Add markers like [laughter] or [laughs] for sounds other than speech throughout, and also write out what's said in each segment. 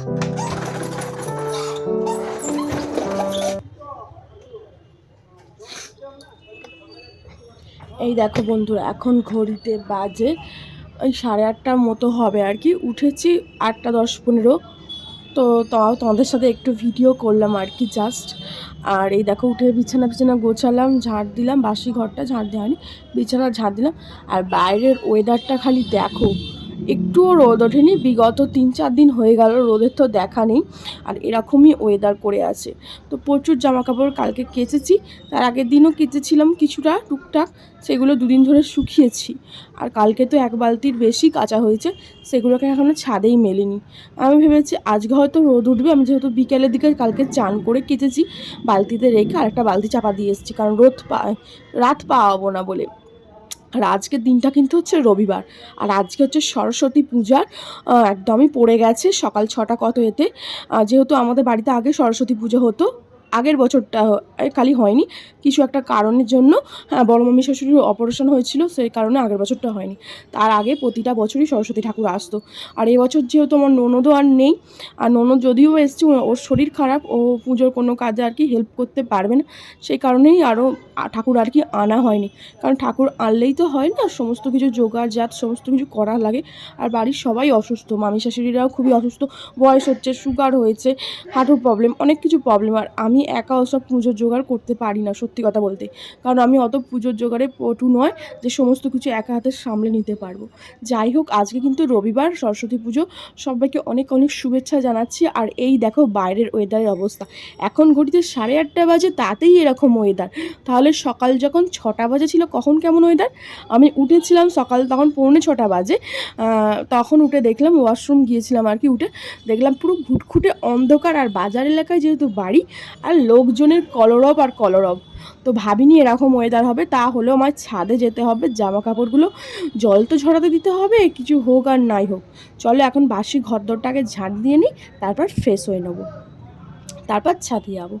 এই দেখো বন্ধুরা, এখন ঘড়িতে বাজে, ওই সাড়ে আটটার মতো হবে আর কি। উঠেছি আটটা দশ পনেরো। তো তাও তোমাদের সাথে একটু ভিডিও করলাম আর কি জাস্ট আর এই দেখো, উঠে বিছানা বিছানা গোছালাম, ঝাড় দিলাম, বাসি ঘরটা ঝাড় দেওয়া হয়নি, বিছানা ঝাড় দিলাম। আর বাইরের ওয়েদারটা খালি দেখো একটুও রোদ ওঠেনি, বিগত তিন চার দিন হয়ে গেল, রোদের তো দেখা নেই, আর এরকমই ওয়েদার করে আছে। তো প্রচুর জামা কাপড় কালকে কেচেছি, তার আগের দিনও কেচেছিলাম কিছুটা, টুকটাক, সেগুলো দুদিন ধরে শুকিয়েছি। আর কালকে তো এক বালতির বেশি কাঁচা হয়েছে, সেগুলোকে এখনও ছাদেই মেলেনি। আমি ভেবেছি আজকে হয়তো রোদ উঠবে, আমি যেহেতু বিকেলের দিকে কালকে চান করে কেচেছি, বালতিতে রেখে আরেকটা বালতি চাপা দিয়ে এসেছি, কারণ রোদ পা, রাত পাওয়াবো না বলে। আর আজকের দিনটা কিন্তু হচ্ছে রবিবার। আর আজকে হচ্ছে সরস্বতী পূজার একদমই পড়ে গেছে সকাল ছটা কত এতে। যেহেতু আমাদের বাড়িতে আগে সরস্বতী পুজো হতো আগের বছরটা খালি হয়নি। কিছু একটা কারণের জন্য হ্যাঁ বড় মামি শাশুড়ির অপারেশন হয়েছিল, সেই কারণে আগের বছরটা হয়নি। তার আগে প্রতিটা বছরই সরস্বতী ঠাকুর আসতো। আর এবছর যেহেতু আমার ননদও আর নেই, আর ননদ যদিও এসছে ওর শরীর খারাপ, ও পুজোর কোনো কাজে আর কি হেল্প করতে পারবে না। সেই কারণেই আরও ঠাকুর আর কি আনা হয়নি। কারণ ঠাকুর আনলেই তো হয় না, সমস্ত কিছু জোগাড় জাত, সমস্ত কিছু করা লাগে। আর বাড়ির সবাই অসুস্থ, মামি শাশুড়িরাও খুবই অসুস্থ, বয়স হচ্ছে সুগার হয়েছে হাঁটুর প্রবলেম অনেক কিছু প্রবলেম আর আমি একা ওসব পুজোর জোগাড় করতে পারি না, সত্যি কথা বলতে। কারণ আমি অত পুজোর জোগাড়ে পটু নয় যে সমস্ত কিছু একা হাতে সামলে নিতে পারব। যাই হোক, আজকে কিন্তু রবিবার, সরস্বতী পুজো। সবাইকে অনেক অনেক শুভেচ্ছা জানাচ্ছি। আর এই দেখো বাইরের ওয়েদারের অবস্থা। এখন ঘড়িতে সাড়ে আটটা বাজে, তাতেই এরকম ওয়েদার তাহলে সকাল যখন ছটা বাজে ছিল কখন কেমন ওয়েদার আমি উঠেছিলাম সকাল তখন পৌনে ছটা বাজে। তখন উঠে দেখলাম ওয়াশরুম গিয়েছিলাম আর কি উঠে। দেখলাম পুরো ঘুটঘুটে অন্ধকার। আর বাজার এলাকায় যেহেতু বাড়ি আর লোকজনের কলরব আর কলরব। তো ভাবিনি এরকম ওয়েদার হবে, তা হলেও আমার ছাদে যেতে হবে জামা কাপড়গুলো জল তো ঝরাতে দিতে হবে, কিছু হোক আর নাই হোক। চলো এখন বাসি ঘর দরটাকে ঝাঁট দিয়ে নিই, তারপর ফ্রেশ হয়ে নেব। তারপর ছাদে যাব।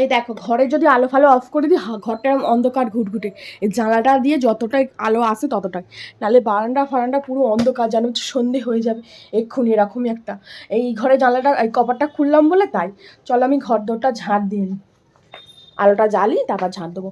এই দেখো, ঘরে যদি আলো ফালো অফ করে দিই ঘরটা অন্ধকার ঘুটঘুটে। এই জানালাটা দিয়ে যতটাই আলো আসে ততটাই। নাহলে বারান্দা ফারান্দা পুরো অন্ধকার, যেন সন্ধে হয়ে যাবে। এক্ষুনি এরকমই একটা। এই ঘরে জানালাটা, এই কপারটা খুললাম বলে তাই। চলো আমি ঘর দরটা ঝাঁট দিয়ে নিই আলোটা জ্বালি, তারপর ঝাঁট দেবো।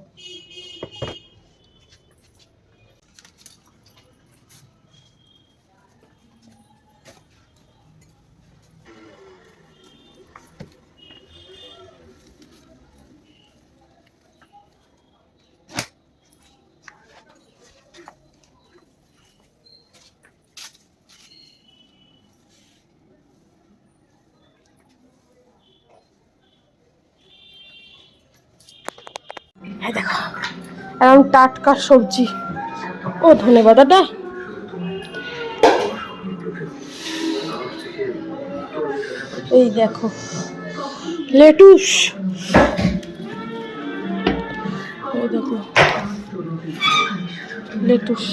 এরকম টাটকা সবজি। ও ধন্যবাদ দাদা। এই দেখো লেটুস। দেখো লেটুস।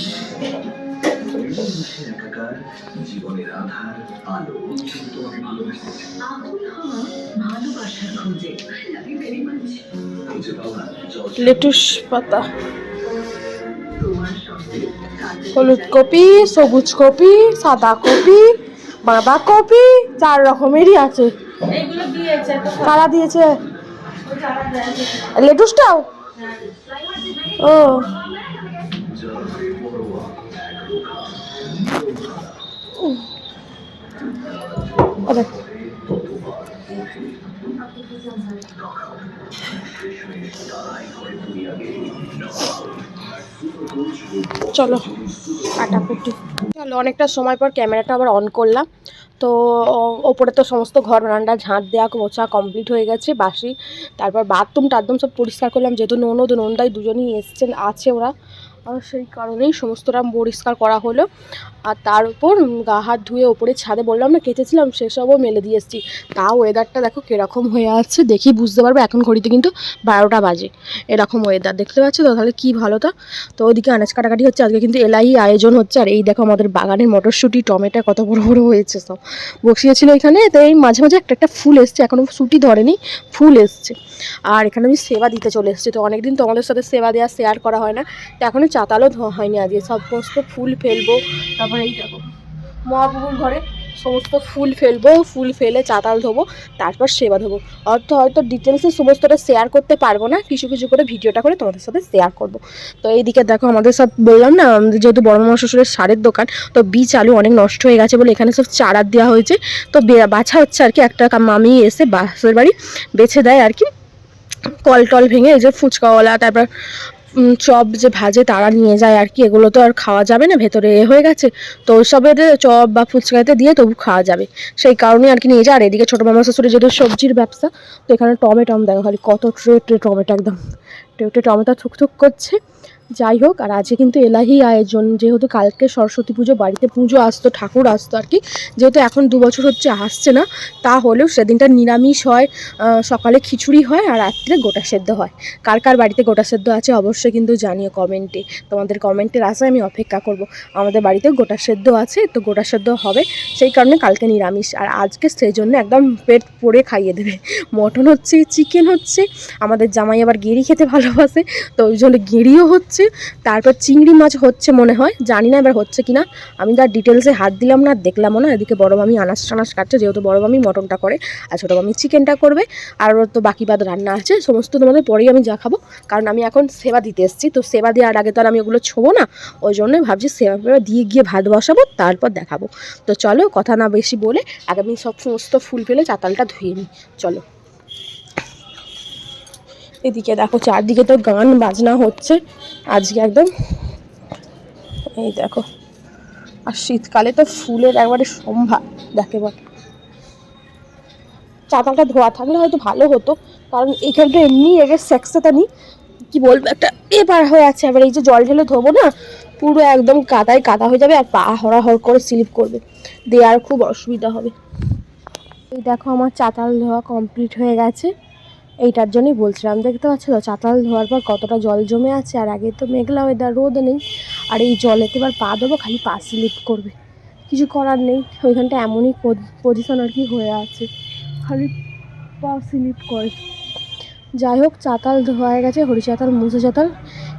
লেটুস পাতা। হলুদ কপি সবুজ কপি সাদা কপি বাঁধাকপি চার রকমেরই আছে। কারা দিয়েছে? লেটুসটাও? ও। আরে চলো কাটাকুটি চলো অনেকটা সময় পর ক্যামেরাটা আবার অন করলাম। তো ওপরে তো সমস্ত ঘর বারান্দা ঝাঁট দেওয়া মোছা কমপ্লিট হয়ে গেছে বাসি। তারপর বাথরুম টাথরুম সব পরিষ্কার করলাম যেহেতু ননদ নন্দাই দুজনেই এসছেন আছে ওরা। সেই কারণেই সমস্তটা পরিষ্কার করা হলো। আর তার উপর গা হাত ধুয়ে ওপরে ছাদে বললাম, না কেটেছিলাম সেসবও মেলে দিয়ে এসেছি। তাও ওয়েদারটা দেখো কীরকম হয়ে আছে, দেখি বুঝতে পারবে, এখন ঘড়িতে কিন্তু বারোটা বাজে, এরকম ওয়েদার দেখতে পাচ্ছ তো? তাহলে কী ভালো তা? তো ওদিকে আনাজ কাটাকাটি হচ্ছে, আজকে কিন্তু এলাই আয়োজন হচ্ছে, আর এই দেখো আমাদের বাগানের মটরশুঁটি, টমেটো কত বড় বড় হয়েছে সব। বসিয়েছিল এখানে, তো এই মাঝে মাঝে একটা একটা ফুল এসছে এখনও শুটি ধরেনি, ফুল এসছে। আর এখানে আমি সেবা দিতে চলে এসেছি, তো অনেকদিন তোমাদের সাথে সেবা দেওয়া শেয়ার করা হয় না, তো এখনও চাতালও হয়নি আজকে, সমস্ত ফুল ফেলব, তারপরে এই দেখো, মহাপ্রভুর ঘরে সমস্ত ফুল ফেলব, ফুল ফেলে চাতাল ধোবো, তারপর সেবা ধোবো। অর্থ, হয়তো ডিটেলসে সমস্তটা শেয়ার করতে পারব না, কিছু কিছু করে ভিডিওটা করে তোমাদের সাথে শেয়ার করব। তো এইদিকে দেখো, আমাদের সব বললাম না যেহেতু বড় মামা শ্বশুরের সারের দোকান, তো বীজ, আলু অনেক নষ্ট হয়ে গেছে বলে এখানে সব চারা দেওয়া হয়েছে। তো বাছা হচ্ছে আর কি, একটা মামি এসে বাসের বাড়ি বেছে দেয় আর কি। কল টল ভেঙে এই যে ফুচকাওয়ালা, তারপর চপ যে ভাজে তারা নিয়ে যায় আর কি, এগুলো তো আর খাওয়া যাবে না, ভেতরে এ হয়ে গেছে। তো ওইসবের চপ বা ফুচকাতে দিয়ে তবু খাওয়া যাবে। সেই কারণে আর কি নিয়ে যায়। আর এদিকে ছোটো মামা শ্বশুরে যেহেতু সবজির ব্যবসা, তো এখানে টমেটম দেখো, খালি কত ট্রে ট্রে টমেটো একদম। ট্রে টমেটো থুকথুক করছে। যাই হোক, আর আজকে কিন্তু এলাহি আয়োজন, যেহেতু কালকে সরস্বতী পুজো, বাড়িতে পুজো আসতো, ঠাকুর আসতো আর কি, যেহেতু এখন দু বছর হচ্ছে, আসছে না তা হলেও সেদিনটা নিরামিষ হয় সকালে খিচুড়ি হয় আর রাত্রে গোটা সেদ্ধ হয়। কার কার বাড়িতে গোটা সেদ্ধ আছে অবশ্যই কিন্তু জানিও কমেন্টে। তোমাদের কমেন্টের আশায় আমি অপেক্ষা করব। আমাদের বাড়িতে গোটা সেদ্ধ আছে, তো গোটা সেদ্ধ হবে, সেই কারণে কালকে নিরামিষ। আর আজকে সেই জন্য একদম পেট পরে খাইয়ে দেবে। মটন হচ্ছে চিকেন হচ্ছে, আমাদের জামাই আবার গেঁড়ি খেতে ভালোবাসে, তো ওই জন্য গেঁড়িও হচ্ছে তারপর চিংড়ি মাছ হচ্ছে মনে হয়, জানি না এবার হচ্ছে কিনা। আমি তার ডিটেলসে হাত দিলাম না, আর দেখলামও না, এদিকে বড় মামি আনাজ টানাজ কাটছে, যেহেতু বড় মামি মটনটা করে, আর ছোটো মামি চিকেনটা করবে, আর ওর তো বাকি বাদ রান্না আছে, সমস্ত তোমাদের পরেই আমি যা খাব, কারণ আমি এখন সেবা দিতে এসেছি, তো সেবা দেওয়ার আগে তো আর আমি ওগুলো ছোবো না, ওই জন্যই ভাবছি সেবা দিয়ে গিয়ে ভাত বসাবো, তারপর দেখাবো। তো চলো কথা না বেশি বলে আগে আমি সব সমস্ত ফুল ফেলে চাতালটা ধুয়ে নিই, চলো। এদিকে দেখো চারদিকে তো গান বাজনা হচ্ছে আজকে একদম, এই দেখো, আর শীতকালে তো ফুলের একবারে সম্ভার, দেখে বল চাতালটা ধোয়া থাকলে হয়তো ভালো হতো, কারণ এইখানটা এমনি এর সেক্সটা নি কি বলব, একটা এবার হয়ে আছে, এবার এই যে জল ঢেলে ধোবো না, পুরো একদম কাদায় কাদা হয়ে যাবে, আর পা হড়াহড় করে স্লিপ করবে। দেওয়ার খুব অসুবিধা হবে। এই দেখো, আমার চাতাল ধোয়া কমপ্লিট হয়ে গেছে। এইটার জন্যই বলছিলাম, দেখতে পাচ্ছ তো, চাতাল ধোয়ার পর কতটা জল জমে আছে, আর আগে তো মেঘলা ওয়েদার রোদ নেই, আর এই জলেতে এবার পা দেবো খালি পা স্লিপ করবে। কিছু করার নেই, ওইখানটা এমনই পজিশন আর কি হয়ে আছে, খালি পা স্লিপ করে। যাই হোক, চাতাল ধোয়া গেছে হরি চাতাল মুছে চাতাল,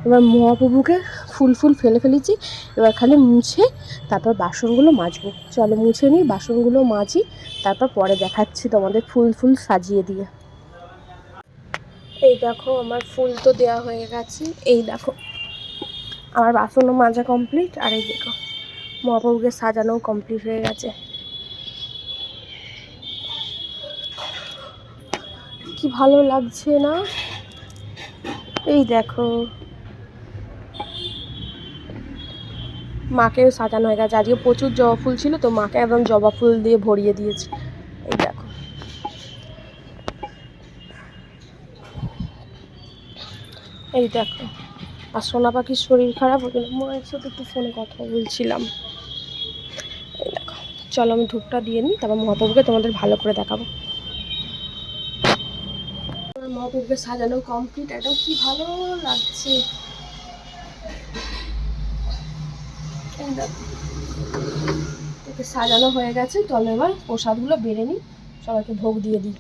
এবার মহাপ্রভুকে ফুল ফুল ফেলে ফেলেছি, এবার খালি মুছে তারপর বাসনগুলো মাজবো। চলো মুছে নিই বাসনগুলো মাজি, তারপর পরে দেখাচ্ছি তোমাদের ফুল ফুল সাজিয়ে দিয়ে। এই দেখো আমার ফুল তো দেওয়া হয়ে গেছে। এই দেখো। আমার বাসনও মাজা কমপ্লিট আর এই দেখো, মহাপ্রভুকে সাজানোও কমপ্লিট হয়ে গেছে। কি ভালো লাগছে না? এই দেখো। মাকেও সাজানো হয়ে গেছে। আজকে প্রচুর জবা ফুল ছিল, তো মাকে একদম জবা ফুল দিয়ে ভরিয়ে দিয়েছে। এই দেখো। এই দেখো। আর সোনা পাখির শরীর খারাপ ওই জন্য মায়ের সাথে একটু ফোনে কথা বলছিলাম। এই দেখো, চলো আমি ধূপটা দিয়ে নিই, তারপর মহাপ্রভুকে তোমাদের ভালো করে দেখাবো। মহাপ্রভুকে সাজানো কমপ্লিট একদম কি ভালো লাগছে। তোকে সাজানো হয়ে গেছে, চলো এবার প্রসাদগুলো বেড়ে নিই, সবাইকে ভোগ দিয়ে দিই।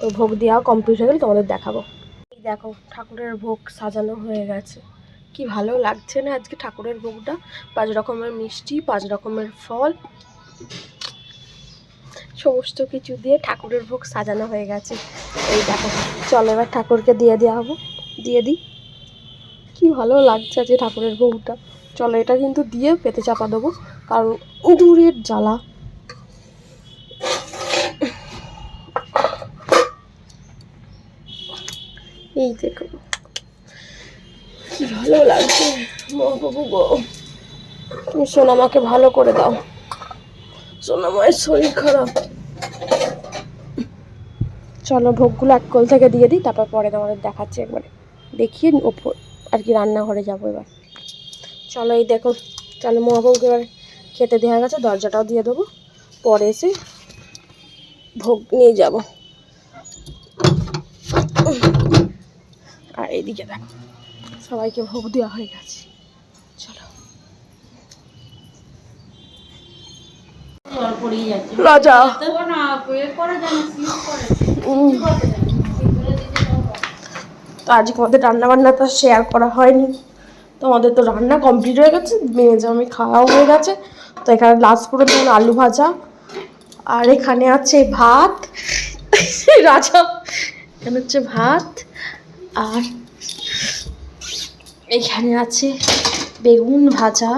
তো ভোগ দেওয়া কমপ্লিট হয়ে গেলে তোমাদের দেখাবো। দেখো, ঠাকুরের ভোগ সাজানো হয়ে গেছে। কি ভালো লাগছে না আজকে ঠাকুরের ভোগটা? পাঁচ রকমের মিষ্টি, পাঁচ রকমের ফল। সমস্ত কিছু দিয়ে ঠাকুরের ভোগ সাজানো হয়ে গেছে। এই দেখো, চলো এবার ঠাকুরকে দিয়ে দেওয়া হব। দিয়ে দিই। কি ভালো লাগছে আজকে ঠাকুরের ভোগটা। চলো এটা কিন্তু দিয়ে পেতে চাপা দেবো, কারণ দূরের জ্বালা। এই দেখো। কি ভালো লাগছে। গো। তুমি সোনামাকে ভালো করে দাও। সোনামায়ের শরীর খারাপ। চলো, ভোগগুলো এক কোল থেকে দিয়ে দিই, তারপর পরে তোমাদের দেখাচ্ছি একবারে। দেখিয়ে ওপর আর কি রান্নাঘরে যাব এবার। চলো, এই দেখো, চলো মহাপ্রভুকে এবার খেতে দেওয়া গেছে, দরজাটাও দিয়ে দেবো। পরে এসে ভোগ নিয়ে যাব। এইদিকে দেখো। সবাইকে ভোগ দেওয়া হয়ে গেছে। চলো। রাজা। তো আজকে আমাদের রান্না বান্না তো শেয়ার করা হয়নি। তো আমাদের তো রান্না কমপ্লিট হয়ে গেছে, মেয়ে জামি খাওয়াও হয়ে গেছে। তো এখানে লাস্ট পুরো ধরুন আলু ভাজা। আর এখানে আছে ভাত। [laughs] রাজা, এখানে হচ্ছে ভাত। আর এখানে আছে বেগুন ভাজা,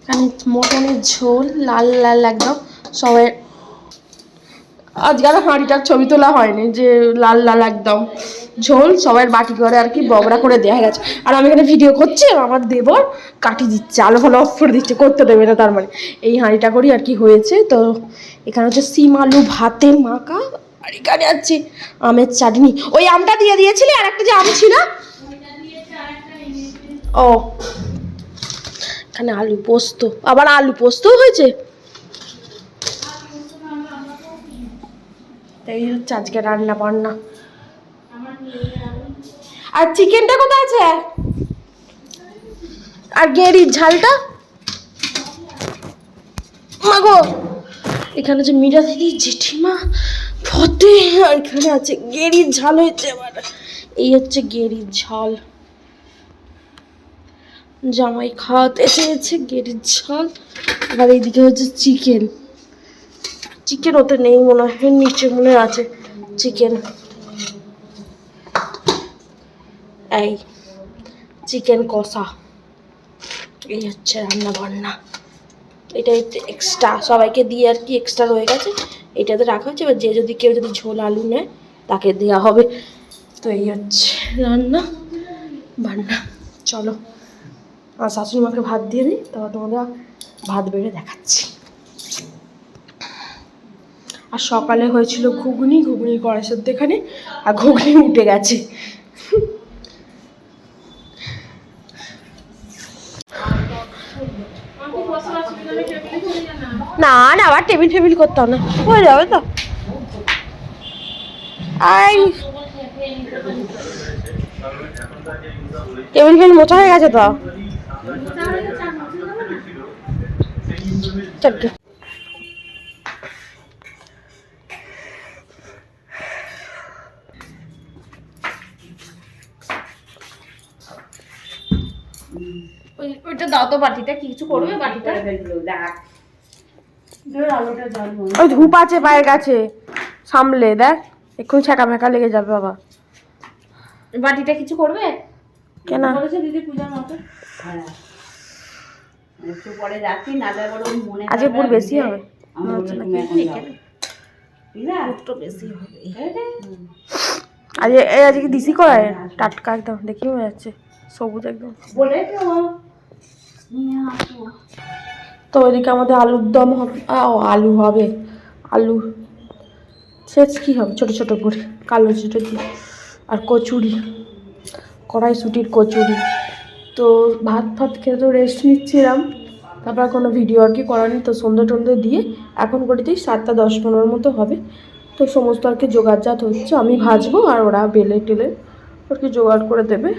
এখানে মটনের ঝোল, লাল লাল একদম সবাই আজকাল হাঁড়িটার ছবি তোলা হয়নি যে লাল লাল একদম। ঝোল সবাই বাটি করে আর কি বগড়া করে দেওয়া গেছে। আর আমি এখানে ভিডিও করছি আমার দেবর কাটি দিচ্ছে, আলো ফালো অফ করে দিচ্ছে, করতে দেবে না তার মানে। এই হাঁড়িটা করি আর কি হয়েছে, তো এখানে হচ্ছে সিম আলু ভাতে মাখা এখানে আছে। আমের চাটনি। ওই আমটা দিয়ে দিয়েছিলি, আর একটা যে আম ছিল? ও। এখানে আলু পোস্ত। আবার আলু পোস্তও হয়েছে? এই হচ্ছে আজকে রান্না বান্না। আর চিকেনটা কোথায় আছে? আর গেরির ঝালটা? মাগো এখানে যে মীরা দিদি জেঠিমা ফতে আর এখানে আছে গেরির ঝাল হয়েছে আবার এই হচ্ছে গেরির ঝাল। জামাই খাওয়াতে চেয়েছে গেরির ঝাল। আবার এইদিকে হচ্ছে চিকেন। চিকেন ওতে নেই মনে হয়, নিচে মনে আছে চিকেন। এই চিকেন কষা। এই হচ্ছে রান্না বান্না এটা এক্সট্রা সবাইকে দিয়ে আর কি এক্সট্রা রয়ে গেছে। এটাতে রাখা হচ্ছে এবার যে যদি কেউ যদি ঝোল আলু নেয়, তাকে দেওয়া হবে। তো এই হচ্ছে রান্না, বান্না। চলো, আমার শাশুড়ি মাকে ভাত দিয়ে দিই, তারপর তোমরা ভাত বেড়ে দেখাচ্ছি। আর সকালে হয়েছিল ঘুগনি ঘুগনি কড়াই সেদ্ধ এখানে, আর ঘুগনি উঠে গেছে। না না আবার টেবিল ফেবিল করতাম না। হয়ে যাবে তো। আই। টেবিল ফেবিল মোছা হয়ে গেছে তো। ওইটা দাও তো বাটিটা কিছু করবে বাটিটা? ওই ধূপ আছে পায়ের কাছে। সামলে দেখ। এক্ষুনি ছাকা মেকা লেগে যাবে বাবা। বাটিটা কিছু করবে? কেন? দিদি পূজার মতো। একটু পরে যাচ্ছি নালে বড় মনে আজকে পুর বেশি হবে। আজ এই আজকে দিশি করায়? টাটকা একদম। দেখি হয়ে যাচ্ছে সবুজ একদম। নিয়ে আসব। তো ওইদিকে আমাদের আলুর দম হবে। ও আলু হবে। আলু। সেচ কী হবে? ছোটো ছোটো করে। কালো ছোটো আর কচুরি। কড়াইশুটির কচুরি। তো ভাত ফাত খেয়ে তো রেস্ট নিচ্ছিলাম। তারপর কোনো ভিডিও আর কি করানি তো সন্ধ্যে টন্ধে দিয়ে এখন করে দিই সাতটা দশ পনেরোর মতো হবে। তো সমস্ত আর কি জোগাড়জাত হচ্ছে। আমি ভাজবো আর ওরা বেলে টেলে আর কি জোগাড় করে দেবে।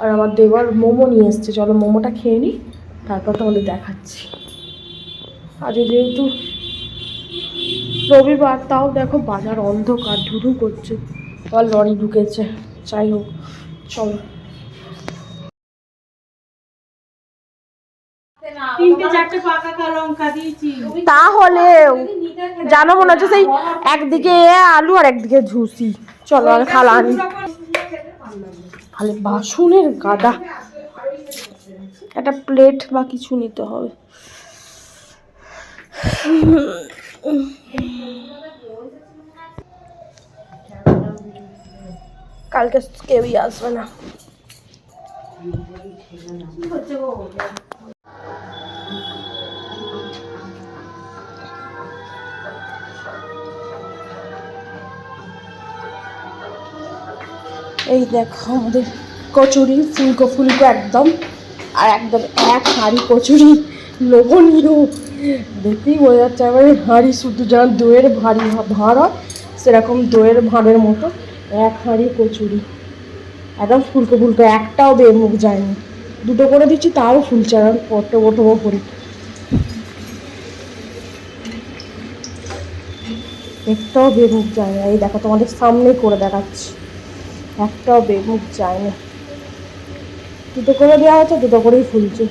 আর আমার দেওয়ার মোমো নিয়ে এসছে। চলো মোমোটা খেয়ে নিই। তারপর তোমাদের দেখাচ্ছি। আজ যেহেতু রবিবার তাও দেখো বাজার অন্ধকার ধুধু করছে। আর লরি ঢুকেছে। যাই হোক চলো। তাহলেও জানো মনে হচ্ছে সেই একদিকে আলু আর একদিকে ঝুসি। চলো আর খালা আনি। খালি বাসনের গাদা। একটা প্লেট বা কিছু নিতে হবে। কালকে কেউই আসবে না। এই দেখো আমাদের কচুরি, ফুলকো ফুলকো একদম। আর একদম এক হাঁড়ি কচুরি লোভনীয় দেখতেই বোঝা যাচ্ছে এবারে হাঁড়ি শুধু যেমন দইয়ের ভারী ভাঁড় হয়, সেরকম দইয়ের ভাঁড়ের মতো এক হাঁড়ি কচুরি। একদম ফুলকো ফুলকো, একটাও বেমুখ যায়নি। দুটো করে দিচ্ছি তাও ফুলছে আর পটো বটো করি একটাও বেমুখ যায় না এই দেখো তোমাদের সামনেই করে দেখাচ্ছি। একটাও বেমুখ যায় না দুটো করে দেওয়া হচ্ছে দুটো করেই ফুলছে।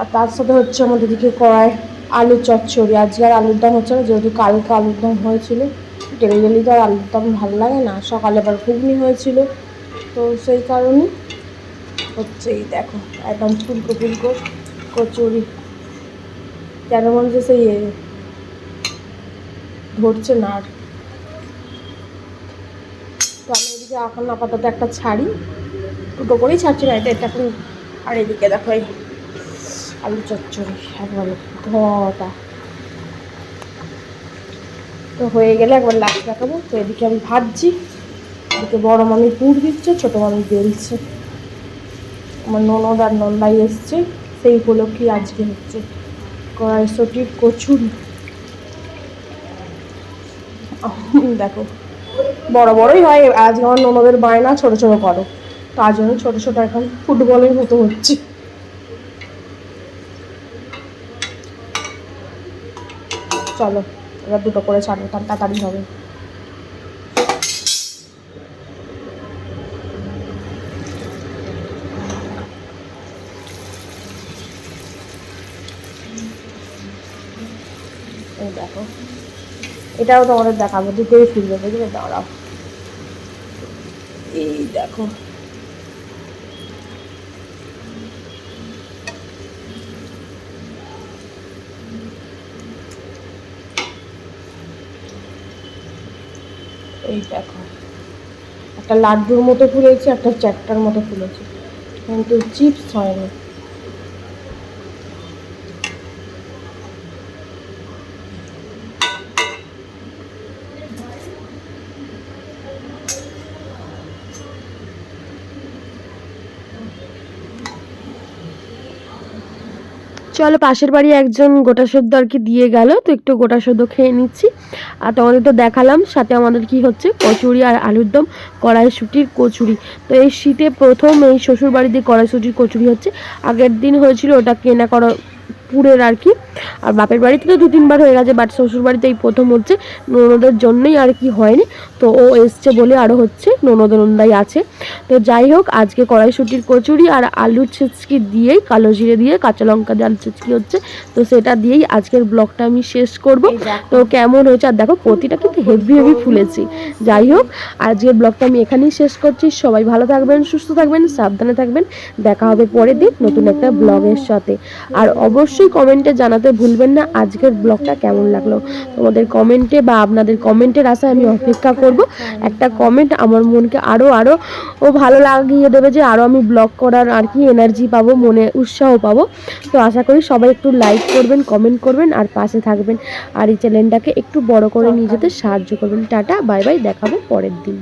আর তার সাথে হচ্ছে আমাদের দিকে কড়াই আলু চচ্চড়ি। আজকে আর আলুর দম হচ্ছে না, যেহেতু কালকে আলুর দম হয়েছিল, ডেলি ডেলি তো আর আলুর দম ভালো লাগে না। সকালে আবার ঘুগনি হয়েছিল, তো সেই কারণে হচ্ছে এই দেখো, একদম ফুলকো ফুলকো কচুরি। কেন মনে হচ্ছে সেই ধরছে না আর। তো আমি এদিকে এখন আপাতত একটা ছাড়ি। দুটো করেই ছাড়ছি না, এটা এটা এখন আর এদিকে দেখো এই আলু চচ্চড়ি, একবার ধোঁয়াটা। তো হয়ে গেলে একবার লাস্ট দেখাবো। তো এদিকে আমি ভাজছি। এদিকে বড় মামি পুর দিচ্ছে, ছোটো মামি বেলছে। আমার ননদ আর নন্দাই এসছে। সেই উপলক্ষে আজকে হচ্ছে কড়াইশুটির কচুরি। দেখো, বড় বড়ই হয় আজকে আমার ননদের বায়না ছোট ছোট করো। তার জন্য ছোট ছোট এখন ফুটবলের মতো হচ্ছে। চলো, এবার দুটো করে তার তাড়াতাড়ি হবে। এই দেখো। এটাও তোমাদের দেখাবো, দুটোই ফুলবে, বুঝলে? দাঁড়াও। এই দেখো। এই দেখো। একটা লাড্ডুর মতো ফুলেছে, একটা চ্যাটটার মতো ফুলেছে। কিন্তু চিপস হয়নি চলো, পাশের বাড়ি একজন গোটা সদ্য আর কি দিয়ে গেল, তো একটু গোটা সদ্য খেয়ে নিচ্ছি। আর তোমাদের তো দেখালাম, সাথে আমাদের কি হচ্ছে? কচুরি আর আলুর দম, কড়াইশুটির কচুরি। তো এই শীতে প্রথম এই শ্বশুর বাড়িতে কড়াইশুটির কচুরি হচ্ছে। আগের দিন হয়েছিল ওটা কেনা করা পুরের আর কি। আর বাপের বাড়িতে তো দু তিনবার হয়ে গেছে বাট শ্বশুর বাড়িতে এই প্রথম হচ্ছে। ননদের জন্যই আর কি হয়নি। তো ও এসছে বলে আরও হচ্ছে ননদ নন্দাই আছে। তো যাই হোক আজকে কড়াইশুটির কচুরি আর আলুর ছেচকি দিয়েই কালো জিরে দিয়ে কাঁচা লঙ্কা দিয়ে আলু ছেচকি হচ্ছে। তো সেটা দিয়েই আজকের ব্লগটা আমি শেষ করব। তো কেমন হয়েছে? আর দেখো প্রতিটা কিন্তু হেভি হেভি ফুলেছি। যাই হোক আজকের ব্লগটা আমি এখানেই শেষ করছি। সবাই ভালো থাকবেন সুস্থ থাকবেন সাবধানে থাকবেন। দেখা হবে পরের দিন নতুন একটা ব্লগের সাথে। আর অবশ্যই কমেন্টে জানাতে ভুলবেন না। আজকের ব্লগটা কেমন লাগল? তোমাদের কমেন্টে বা আপনাদের কমেন্টের আশায় আমি অপেক্ষা করব। একটা কমেন্ট আমার মনকে আরও আরও ও ভালো লাগিয়ে দেবে যে আরও আমি ব্লগ করার আর কি এনার্জি পাবো, মনে উৎসাহ পাবো। তো আশা করি সবাই একটু লাইক করবেন কমেন্ট করবেন আর পাশে থাকবেন। আর এই চ্যানেলটাকে একটু বড় করে নিয়ে যেতে সাহায্য করবেন। টাটা বাই বাই দেখাবো পরের দিন।